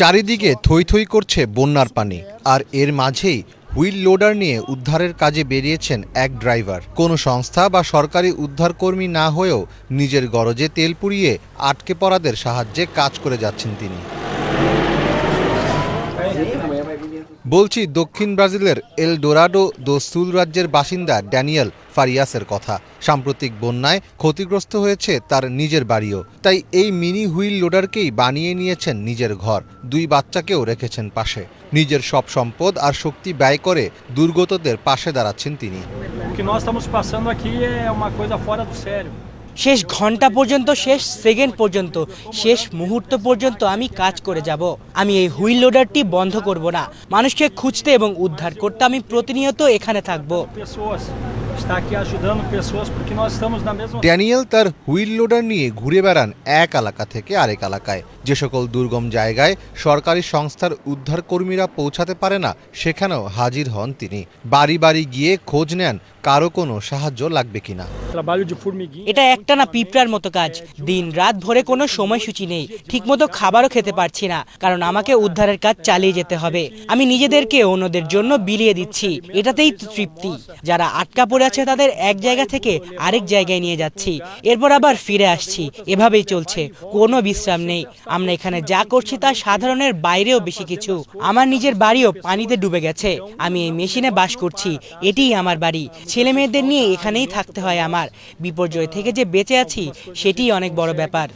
চারিদিকে থই থই করছে বন্যার পানি, আর এর মাঝেই হুইল লোডার নিয়ে উদ্ধারের কাজে বেরিয়েছেন এক ড্রাইভার। কোনো সংস্থা বা সরকারি উদ্ধারকর্মী না হয়েও নিজের গরজে তেল পুড়িয়ে আটকে পড়াদের সাহায্যে কাজ করে যাচ্ছেন তিনি। বলছি দক্ষিণ ব্রাজিলের এল ডোরাডো দো সুল রাজ্যের বাসিন্দা ড্যানিয়েল ফারিয়াসের কথা। সাম্প্রতিক বন্যায় ক্ষতিগ্রস্ত হয়েছে তার নিজের বাড়িও। তাই এই মিনি হুইল লোডারকেই বানিয়ে নিয়েছেন নিজের ঘর। দুই বাচ্চাকেও রেখেছেন পাশে। নিজের সব সম্পদ আর শক্তি ব্যয় করে দুর্গতদের পাশে দাঁড়াচ্ছেন তিনি। শেষ ঘণ্টা পর্যন্ত শেষ সেকেন্ড পর্যন্ত শেষ মুহূর্ত পর্যন্ত আমি কাজ করে যাব। আমি এই হুইল লোডারটি বন্ধ করব না। মানুষকে খুঁজতে এবং উদ্ধার করতে আমি প্রতিনিয়ত এখানে থাকব. ড্যানিয়েল তার হুইল লোডার নিয়ে ঘুরে বেড়ান এক এলাকা থেকে আরেক এলাকায়। যে সকল দুর্গম জায়গায় সরকারি সংস্থার উদ্ধারকর্মীরা পৌঁছাতে পারে না সেখানেও হাজির হন তিনি। বাড়ি বাড়ি গিয়ে খোঁজ নেন কারও কোনো সাহায্য লাগবে কিনা. এটা একটা না পিঁপড়ার মতো কাজ। দিন রাত ভরে কোনো সময়সূচি নেই। ঠিকমতো খাবারও খেতে পারছি না, কারণ আমাকে উদ্ধারের কাজ চালিয়ে যেতে হবে। আমি নিজেদেরকে অন্যদের জন্য বিলিয়ে দিচ্ছি। এটাতেই তৃপ্তি। যারা আটকা পড়ে আছে তাদের এক জায়গা থেকে আরেক জায়গায় নিয়ে যাচ্ছি। এরপর আবার ফিরে আসছি। এভাবেই চলছে। কোনো বিশ্রাম নেই। আমরা এখানে যা করছি তা সাধারণের বাইরেও বেশি কিছু। আমার নিজের বাড়িও পানিতে ডুবে গেছে। আমি এই মেশিনে বাস করছি। এটিই আমার বাড়ি। ছেলে মেয়েদের নিয়ে এখানেই থাকতে হয় আমার। বিপর্যয় থেকে যে বেঁচে আছি, সেটিই অনেক বড় ব্যাপার.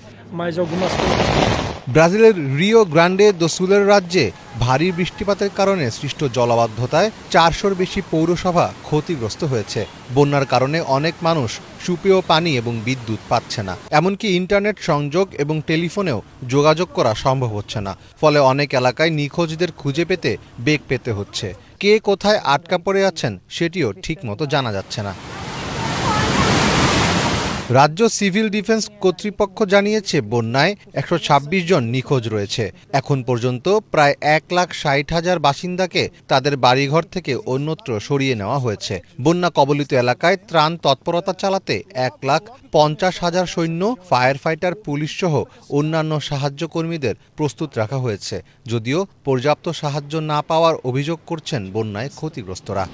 ব্রাজিলের রিও গ্রান্ডে দোসুলের রাজ্যে ভারী বৃষ্টিপাতের কারণে সৃষ্ট জলাবদ্ধতায় চারশোর বেশি পৌরসভা ক্ষতিগ্রস্ত হয়েছে। বন্যার কারণে অনেক মানুষ সুপেয় পানি এবং বিদ্যুৎ পাচ্ছে না। এমনকি ইন্টারনেট সংযোগ এবং টেলিফোনেও যোগাযোগ করা সম্ভব হচ্ছে না। ফলে অনেক এলাকায় নিখোঁজদের খুঁজে পেতে বেগ পেতে হচ্ছে। কে কোথায় আটকা পড়ে আছেন সেটিও ঠিকমতো জানা যাচ্ছে না। রাজ্য সিভিল ডিফেন্স কর্তৃপক্ষ জানিয়েছে, বন্যায় একশো ছাব্বিশ জন নিখোঁজ রয়েছে। এখন পর্যন্ত প্রায় এক লাখ ষাট হাজার বাসিন্দাকে তাদের বাড়িঘর থেকে অন্যত্র সরিয়ে নেওয়া হয়েছে। বন্যা কবলিত এলাকায় ত্রাণ তৎপরতা চালাতে এক লাখ পঞ্চাশ হাজার সৈন্য ফায়ার ফাইটার পুলিশ সহ অন্যান্য সাহায্য কর্মীদের প্রস্তুত রাখা হয়েছে। যদিও পর্যাপ্ত সাহায্য না পাওয়ার অভিযোগ করছেন বন্যায় ক্ষতিগ্রস্তরা।